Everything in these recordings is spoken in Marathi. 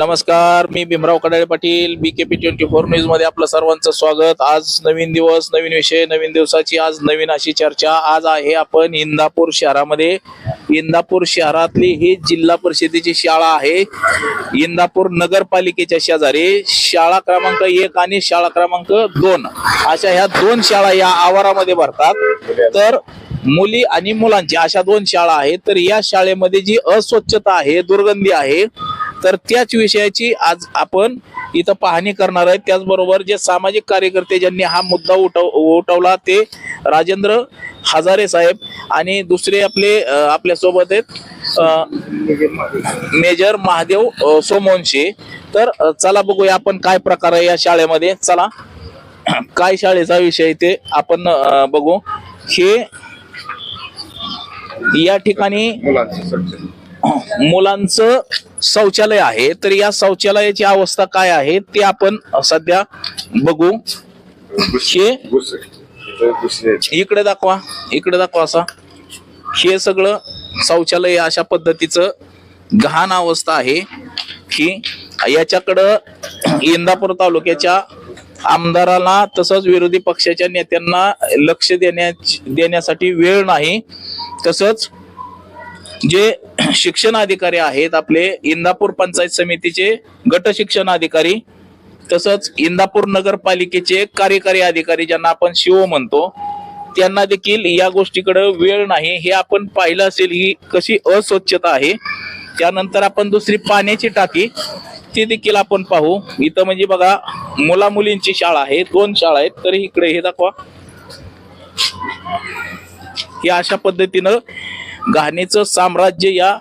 नमस्कार मी Bhimrao Kadale Patil B K P twenty four न्यूजमध्ये आपलं सर्वांचं स्वागत. आज नवीन दिवस नवीन विषय नवीन दिवसाची आज नवीन अशी चर्चा. आज आहे आपण इंदापूर शहरामध्ये. इंदापूर शहरातली ही जिल्हा परिषदेची शाळा आहे. इंदापूर नगरपालिकेच्या शेजारी शाळा क्रमांक एक आणि शाळा क्रमांक दोन. अशा ह्या दोन शाळा या आवारामध्ये भरतात. तर मुली आणि मुलांची अशा दोन शाळा आहेत. तर या शाळेमध्ये जी अस्वच्छता आहे दुर्गंधी आहे तर त्याच विषयाची आज आपण इथं पाहणी करणार आहे त्याचबरोबर जे सामाजिक कार्यकर्ते ज्यांनी हा मुद्दा उठव उठवला ते राजेंद्र हजारे साहेब आणि दुसरे आपले आपल्यासोबत आहेत अं, मेजर महादेव अं, सोमवंशी. तर चला बघूया आपण काय प्रकार आहे या शाळेमध्ये. चला काय शाळेचा विषय ते आपण बघू. हे या ठिकाणी मुलांचं शौचालय आहे तर या शौचालयाची अवस्था काय आहे ते आपण सध्या बघू. हे इकडे दाखवा इकडे दाखवा असा. हे सगळं शौचालय अशा पद्धतीचं घाण अवस्था आहे की याच्याकडं इंदापूर तालुक्याच्या आमदाराला तसंच विरोधी पक्षाच्या नेत्यांना लक्ष देण्या देण्यासाठी वेळ नाही. तसंच जे शिक्षण अधिकारी आहेत आपले इंदापूर पंचायत समितीचे गट शिक्षण अधिकारी तसंच इंदापूर नगरपालिकेचे कार्यकारी अधिकारी ज्यांना आपण शिव म्हणतो त्यांना देखील या गोष्टीकडे वेळ नाही. हे आपण पाहिलं असेल ही कशी अस्वच्छता आहे. त्यानंतर आपण दुसरी पाण्याची टाकी ती देखील आपण पाहू. इथं म्हणजे बघा मुला मुलींची शाळा आहे दोन शाळा आहेत तरी इकडे हे दाखवा. हे अशा पद्धतीनं घाणीचं साम्राज्य या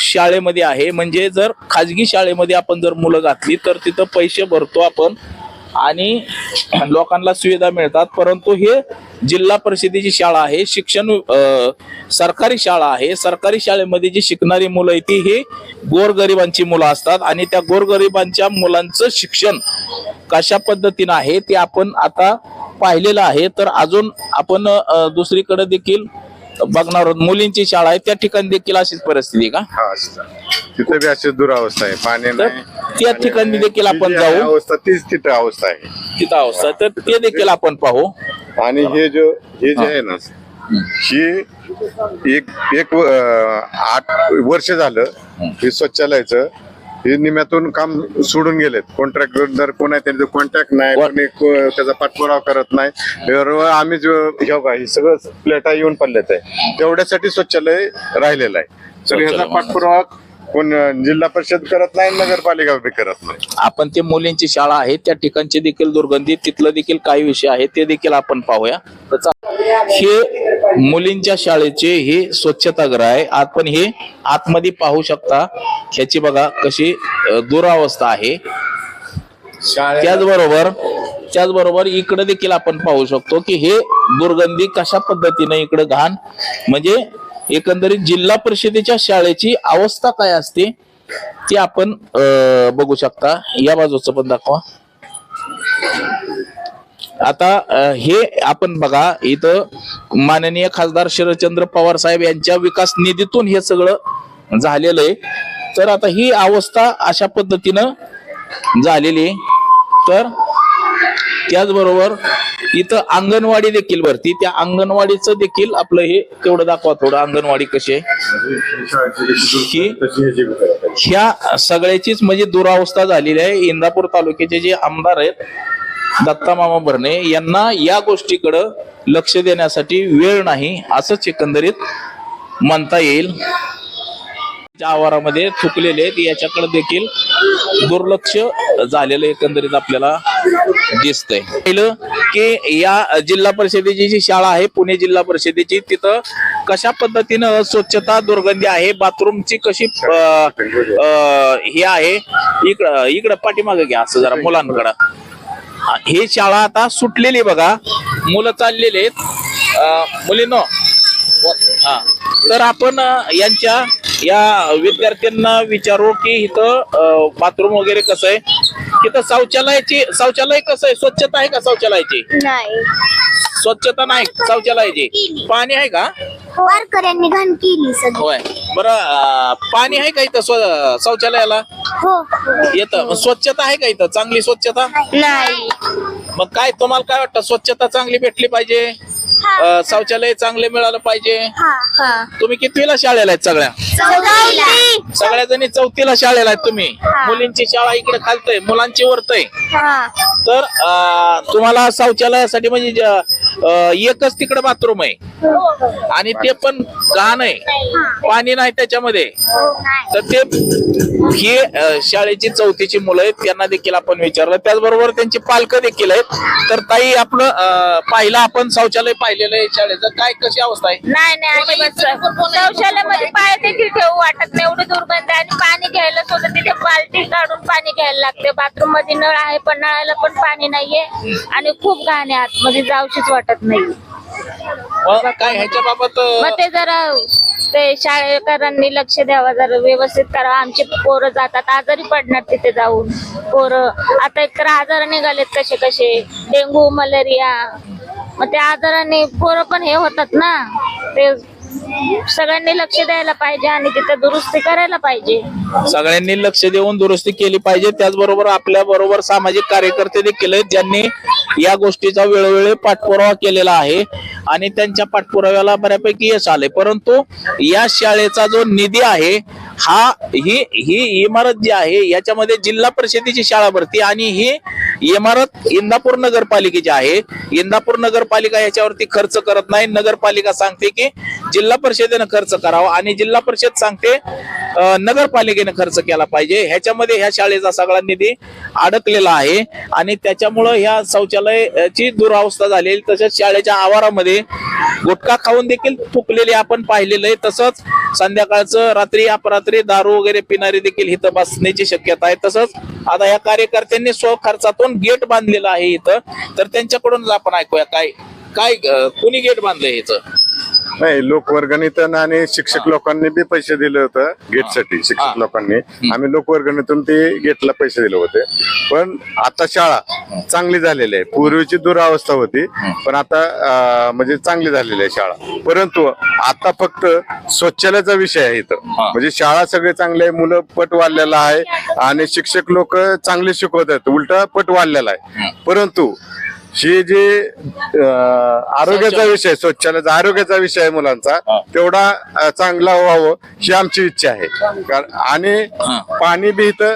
शाळेमध्ये आहे. म्हणजे जर खाजगी शाळेमध्ये आपण जर मुलं घातली तर तिथं पैसे भरतो आपण आणि लोकांना सुविधा मिळतात. परंतु हे जिल्हा परिषदेची शाळा आहे शिक्षण सरकारी शाळा आहे. सरकारी शाळेमध्ये जी शिकणारी मुलं आहे ती ही गोरगरिबांची मुलं असतात आणि त्या गोरगरिबांच्या मुलांचं शिक्षण कशा पद्धतीनं आहे ते आपण आता पाहिलेलं आहे. तर अजून आपण दुसरीकडे देखील बघणार आहोत. मुलींची शाळा आहे त्या ठिकाणी देखील अशीच परिस्थिती आहे का? हा असं. आहे. तिथं बी अशी दुरावस्था आहे. पाणी तर नाही. त्या ठिकाणी देखील आपण जी आहे जाऊ. अवस्था तीच तिथं अवस्था आहे. तिथं अवस्था तर ते देखील आपण पाहू. आणि हे जो हे जे आहे ना ही एक एक अं, आठ वर्ष झालं हे स्वच्छालयाचं. हे निम्यातून काम सोडून गेलेत. कॉन्ट्रॅक्टर कोण आहे त्यांचं कॉन्टॅक्ट नाही कोणी को- त्याचा पाठपुरावा करत नाही. बरोबर आम्ही जो हे बघा हे सगळं प्लेटा येऊन पडलेत आहे. तेवढ्यासाठी स्वच्छालय राहिलेलं आहे. तर ह्याचा. पाठपुरावा कोण जिल्हा परिषद करत नाही नगरपालिका बी करत नाही. आपण ते मुलींची शाळा आहे त्या ठिकाणची देखील दुर्गंधी तिथलं देखील काही विषय आहे ते देखील आपण पाहूया. हे मुलींच्या शाळेचे हे स्वच्छतागृह आहे. आपण हे आतमध्ये पाहू शकता. ह्याची बघा कशी दुरावस्था आहे. त्याचबरोबर त्याचबरोबर इकडे देखील आपण पाहू शकतो की हे दुर्गंधी कशा पद्धतीने इकडे घाण म्हणजे एकंदरीत जिल्हा परिषदेच्या शाळेची अवस्था काय असते ते आपण अं, बघू शकता. या बाजूचं पण दाखवा. आता हे आपण बघा इथं माननीय खासदार शरदचंद्र पवार साहेब यांच्या विकास निधीतून हे सगळं झालेलं आहे. तर आता ही अवस्था अशा पद्धतीनं झालेली आहे. तर त्याचबरोबर इथं अंगणवाडी देखील भरती. त्या अंगणवाडीचं देखील आपलं हे तेवढं दाखवा थोडं. अंगणवाडी कशी आहे? ह्या सगळ्याचीच म्हणजे दुरावस्था झालेली आहे. इंदापूर तालुक्याचे जे आमदार आहेत दत्ता मामा भरणे यांना या गोष्टीकडं लक्ष देण्यासाठी वेळ नाही. असंच एकंदरीत म्हणता येईल. आवारामध्ये चुकलेले आहेत याच्याकडे देखील दुर्लक्ष झालेलं एकंदरीत आपल्याला दिसतंय. पहिलं की या जिल्हा परिषदेची जी शाळा आहे पुणे जिल्हा परिषदेची तिथं कशा पद्धतीनं स्वच्छता दुर्गंधी आहे बाथरूमची कशी हे आहे इकडं इकडं पाठीमागे घ्या असं जरा मुलांकडं. हे ही शाळा आता सुटलेली बघा मुलं चाललेली आहेत. अं, मुलींनो हा. तर आपण यांच्या या विद्यार्थ्यांना विचारू की इथं बाथरूम वगैरे कसं आहे? इथं शौचालयाची शौचालय कसं आहे? स्वच्छता आहे का शौचालयाची? नाही. स्वच्छता नाही शौचालयाची. पाणी आहे का? वारकऱ्यांनी घाण केली होय. बरं पाणी आहे का इथं स्व- शौचालयाला? हो. येतं. मग स्वच्छता आहे का इथं? चांगली स्वच्छता? नाही. मग काय तुम्हाला काय वाटतं? स्वच्छता चांगली भेटली पाहिजे? अं, शौचालय चांगले मिळालं पाहिजे. हा तुम्ही कितवीला शाळेला आहेत सगळ्या? सगळ्या जणी चौथीला शाळेला आहेत तुम्ही. मुलींची शाळा इकडे खालतय मुलांची वरतय. हा. तर अं, तुम्हाला शौचालयासाठी म्हणजे ज- एकच तिकडे बाथरूम आहे. आणि ते पण घाण आहे. पाणी नाही त्याच्यामध्ये. तर ते हे शाळेची चौथीची मुलं आहेत त्यांना देखील आपण विचारलं. त्याचबरोबर त्यांची पालक देखील आहेत. तर ताई आपलं पाहिलं आपण शौचालय पाहिलेलं आहे शाळेचं. काय कशी अवस्था आहे नाही नाही अजिबात शौचालयामध्ये पाय देखील ठेवू वाटत नाही एवढी दुर्गंध आहे आणि पाणी घ्यायला सुद्धा तिथे बालटी काढून पाणी घ्यायला लागते. बाथरूममध्ये नळ आहे पण नळाला पण पाणी नाहीये आणि खूप घाण आहे आतमध्ये जाऊशीच वाटत नाही. मग काय ह्याच्या बाबत मग ते जरा ते शाळेकरांनी लक्ष द्यावं जरा व्यवस्थित करा. आमचे पोरं जातात आजारी पडणार तिथे जाऊन. पोरं आता एकतर आजार निघालेत कसे कसे. डेंगू मलेरिया मग त्या आजाराने पोरं पण हे होतात ना. ते सगळ्यांनी लक्ष द्यायला पाहिजे आणि तिथे दुरुस्ती करायला पाहिजे. सगळ्यांनी लक्ष देऊन दुरुस्ती केली पाहिजे. त्याचबरोबर आपल्या बरोबर सामाजिक कार्यकर्ते देखील आहेत ज्यांनी या गोष्टीचा वेळोवेळी पाठपुरावा केलेला आहे आणि त्यांच्या पाठपुराव्याला बऱ्यापैकी यश आले परंतु या शाळेचा जो निधी आहे हा ही ही इमारत जी आहे याच्यामध्ये जिल्हा परिषदेची शाळा भरती आणि ही इमारत इंदापूर नगरपालिकेची आहे. इंदापूर नगरपालिका याच्यावरती खर्च करत नाही. नगरपालिका सांगते की जिल्हा परिषदेनं खर्च करावा आणि जिल्हा परिषद सांगते नगरपालिकेनं खर्च केला पाहिजे. ह्याच्यामध्ये ह्या शाळेचा सगळा निधी अडकलेला आहे आणि त्याच्यामुळं ह्या शौचालयाची दुरावस्था झालेली तसेच शाळेच्या आवारामध्ये गुटखा खाऊन देखील थुकलेले आपण पाहिलेलं आहे. तसंच संध्याकाळचं रात्री अपरात्री दारू वगैरे पिणारे देखील इथं बसण्याची शक्यता आहे. तसंच आता या कार्यकर्त्यांनी स्वखर्चातून गेट बांधलेलं आहे इथं. तर त्यांच्याकडून आपण ऐकूया काय काय कुणी गेट बांधलंय इथं? नाही लोकवर्गणीतून आणि शिक्षक लोकांनी बी पैसे दिले होते गेटसाठी. शिक्षक लोकांनी. आम्ही लोकवर्गणीतून ते गेटला पैसे दिले होते. पण आता शाळा चांगली झालेली आहे. पूर्वीची दुरावस्था होती पण आता म्हणजे चांगली झालेली आहे शाळा. परंतु आता फक्त शौचालयाचा विषय आहे इथं. म्हणजे शाळा सगळे चांगले आहे मुलं पट वाढलेला आहे आणि शिक्षक लोक चांगले शिकवत आहेत. उलटा पट वाढलेला आहे. परंतु हे जे आरोग्याचा विषय शौचालयाचा आरोग्याचा विषय आहे मुलांचा. तेवढा चांगला व्हावं ही आमची इच्छा आहे आणि. पाणी बी इथं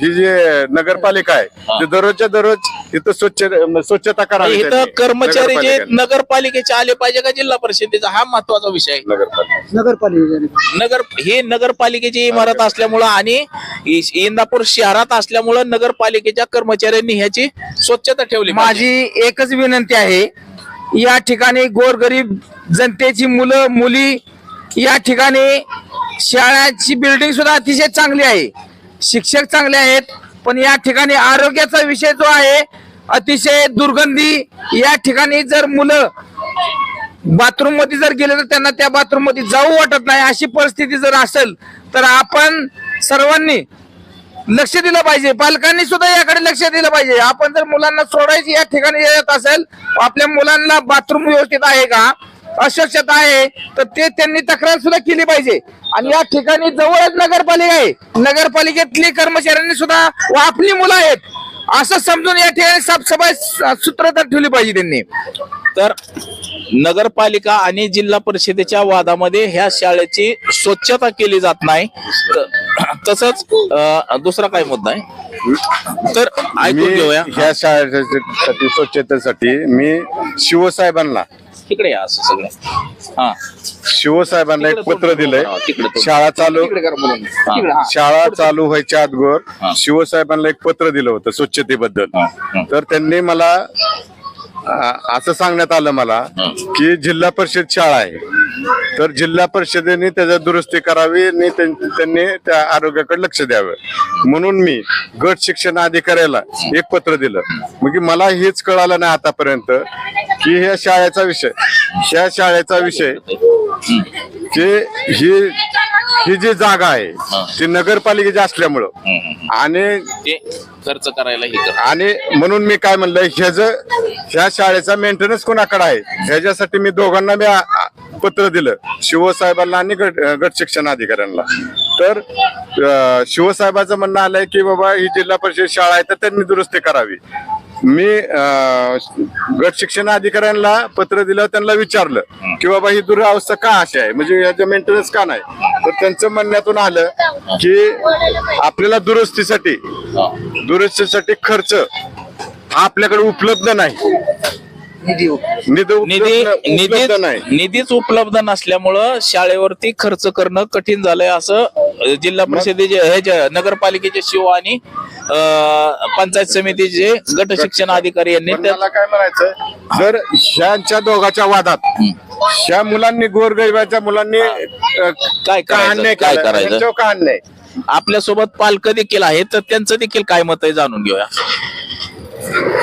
ही जे नगरपालिका आहे. ते दररोजच्या दररोज इथं स्वच्छ स्वच्छता करावी इथं. कर्मचारी जे. नगरपालिकेचे आले पाहिजे का जिल्हा परिषदेचा हा महत्त्वाचा विषय आहे नगरपालिका नगरपालिका नगर ही नगरपालिकेची इमारत असल्यामुळं आणि इंदापूर शहरात असल्यामुळं नगरपालिकेच्या कर्मचाऱ्यांनी ह्याची स्वच्छता ठेवली पाहिजे. माझी एकच विनंती आहे या ठिकाणी गोरगरीब जनतेची मुलं मुली या ठिकाणी शाळांची बिल्डिंग सुद्धा अतिशय चांगली आहे. शिक्षक चांगले आहेत पण या ठिकाणी आरोग्याचा विषय जो आहे अतिशय दुर्गंधी. या ठिकाणी जर मुलं बाथरूममध्ये जर गेले तर त्यांना त्या बाथरूममध्ये जाऊ वाटत नाही. अशी परिस्थिती जर असेल तर आपण सर्वांनी लक्ष दिलं पाहिजे. पालकांनी सुद्धा याकडे लक्ष दिलं पाहिजे. आपण जर मुलांना सोडायची या ठिकाणी येत असेल आपल्या मुलांना बाथरूम व्यवस्थित आहे का? अस्वच्छता आहे. तर ते त्यांनी तक्रार सुद्धा केली पाहिजे. आणि या ठिकाणी जवळच नगरपालिका आहे. नगरपालिकेतली कर्मचाऱ्यांनी सुद्धा व आपली मुलं आहेत. असं समजून या ठिकाणी साफसफाई सूत्रता ठेवली पाहिजे त्यांनी. तर नगरपालिका आणि जिल्हा परिषदेच्या वादामध्ये ह्या शाळेची स्वच्छता केली जात नाही. त- तसंच दुसरा काय मुद्दा आहे? तर ऐकून घेऊया. ह्या शाळेसाठी स्वच्छतेसाठी मी शिवसाहेबांना तिकडे या असं सगळं हा शिवसाहेबांना एक पत्र दिलंय तिकडे. शाळा चालू हा. शाळा चालू व्हायच्या अगोदर. शिवसाहेबांना एक पत्र दिलं होतं स्वच्छतेबद्दल हा. तर त्यांनी मला अ, असं सांगण्यात आलं मला. की जिल्हा परिषद शाळा आहे तर जिल्हा परिषदेने त्याचा दुरुस्ती करावी आणि त्यां- त्यांनी त्या आरोग्याकडे लक्ष द्यावं. म्हणून मी गट शिक्षण अधिकाऱ्याला एक पत्र दिलं. मग मला हेच कळालं नाही आतापर्यंत की ह्या शाळेचा विषय ह्या शाळेचा विषय की ही ही जी जागा आहे ती नगरपालिकेची असल्यामुळं. आणि खर्च करायला हे कर आणि म्हणून मी काय म्हणलं ह्याच ह्या शाळेचा मेंटेनन्स कोणाकडे आहे? ह्याच्यासाठी मी दोघांना मी पत्र दिलं शिवसाहेबांना आणि गट गट शिक्षण अधिकाऱ्यांना. तर शिवसाहेबाचं म्हणणं आलंय की बाबा ही जिल्हा परिषद शाळा आहे तर त्यांनी दुरुस्ती करावी. मी गट शिक्षण अधिकाऱ्यांना पत्र दिलं त्यांना विचारलं की बाबा ही दुरावस्था का अशी आहे? म्हणजे याचं मेंटेनन्स का नाही? तर त्यांचं म्हणण्यातून आलं की आपल्याला दुरुस्तीसाठी दुरुस्तीसाठी खर्च हा आपल्याकडे उपलब्ध नाही. निधी निधी नाही. निधीच उपलब्ध नसल्यामुळं शाळेवरती खर्च करणं कठीण झालंय असं जिल्हा परिषदेचे ह्याच्या नगरपालिकेचे शिव आणि पंचायत समितीचे गट शिक्षण अधिकारी यांनी पण त्या- मला काय म्हणायचं जर ह्यांच्या दोघाच्या वादात ह्या मुलांनी गोरगरिबाच्या मुलांनी काय काय केला? करायचं? अन्याय आपल्यासोबत पालक देखील आहेत तर त्यांचं देखील काय मत आहे जाणून घेऊया.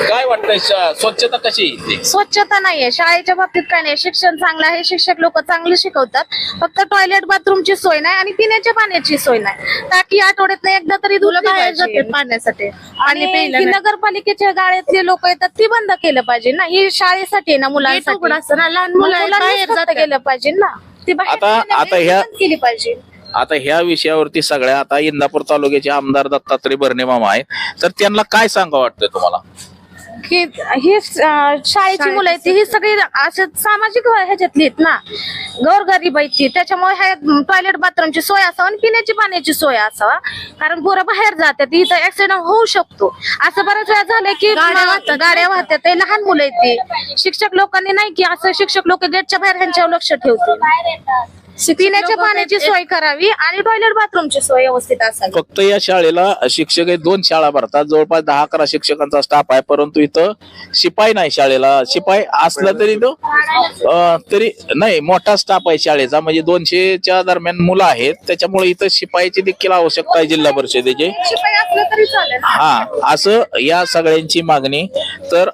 काय वाटतंय श- स्वच्छता कशी आहे इथे? स्वच्छता नाहीये. शाळेच्या बाबतीत काय नाही. शिक्षण चांगलं आहे. शिक्षक लोक चांगले शिकवतात. फक्त टॉयलेट बाथरूमची सोय नाही आणि पिण्याच्या पाण्याची सोय नाही. टाकी आठवड्यात एकदा तरी मुलं बाहेर जातात पाण्यासाठी. आणि जी नगरपालिकेच्या गाड्यातले लोक येतात ती बंद केलं पाहिजे ना. ही शाळेसाठी आहे ना मुलांसाठी. लहान मग मुलं आहेत, मुलांनीच बाहेर फक्त जातात. गेलं पाहिजे ना. ती बाहेर आता- आता ह्या- बंद केली पाहिजे. आता ह्या विषयावरती सगळ्या आता इंदापूर तालुक्याचे आमदार दत्तात्रय भरणे मामा आहेत. तर त्यांना काय सांगा वाटतंय तुम्हाला? की ही अं, शाळेची मुलं आहेत ही सगळी असे सामाजिक ह्याच्यातली आहेत ना. गौरगरीब आहेत ती. त्याच्यामुळे हे टॉयलेट बाथरूमची सोय असावं आणि पिण्याची पाण्याची सोय असावा. कारण पोरं बाहेर जातात इथं ऍक्सिडेंट होऊ शकतो. असं बऱ्याच वेळा झालंय की गाड्या वाहतात. गाड्या वाहतात. ते लहान मुलं आहेत ती. शिक्षक लोकांनी नाही की असं शिक्षक लोक गेटच्या बाहेर ह्यांच्यावर लक्ष ठेवतील. पिण्याच्या पाण्याची सोय करावी आणि टॉयलेट बाथरूमची सोय व्यवस्थित असावी. फक्त या शाळेला शिक्षक हे दोन शाळा भरतात. जवळपास दहा अकरा शिक्षकांचा स्टाफ आहे परंतु इथं शिपाई नाही शाळेला. शिपाई असला तरी तो तरी नाही मोठा स्टाफ आहे शाळेचा. म्हणजे दोनशेच्या दरम्यान मुलं आहेत. त्याच्यामुळे इथं शिपाईची देखील आवश्यकता आहे जिल्हा परिषदेची. शिपाई असलं तरी चालेल. हा असं या सगळ्यांची मागणी. तर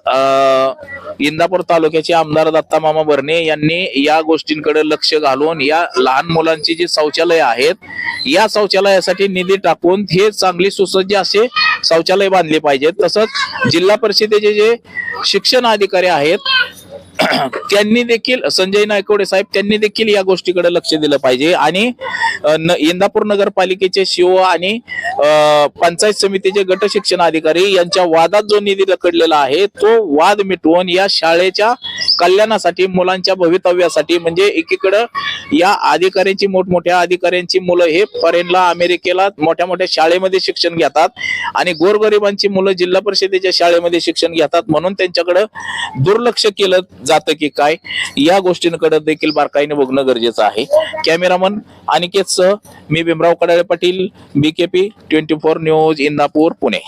इंदापूर चालुक्याचे आमदार दत्ता मामा भरणे यांनी या गोष्टींकडे लक्ष घालून या लहान मुलांची जी शौचालय आहेत या शौचालयासाठी निधी टाकून हे चांगली सुसज्ज असे शौचालय बांधले पाहिजेत. तसंच जिल्हा परिषदेचे जे शिक्षण अधिकारी आहेत त्यांनी देखील संजय नायकवडे साहेब त्यांनी देखील या गोष्टीकडे लक्ष दिलं पाहिजे. आणि इंदापूर नगरपालिकेचे शिव आणि पंचायत समितीचे गट शिक्षण अधिकारी यांच्या वादात जो निधी रखडलेला आहे तो वाद मिटवून या शाळेच्या कल्याणासाठी मुलांच्या भवितव्यासाठी म्हणजे एकीकडं या अधिकाऱ्यांची मोठमोठ्या अधिकाऱ्यांची मुलं हे फॉरेनला अमेरिकेला मोठ्या मोठ्या शाळेमध्ये शिक्षण घेतात आणि गोरगरिबांची मुलं जिल्हा परिषदेच्या शाळेमध्ये शिक्षण घेतात म्हणून त्यांच्याकडं दुर्लक्ष केलं जातं की काय. या गोष्टींकडे देखील बारकाईने बघणं गरजेचं आहे. कॅमेरामन अनिकेत सह मी Bhimrao Kadale Patil BKP twenty four news Indapur Pune.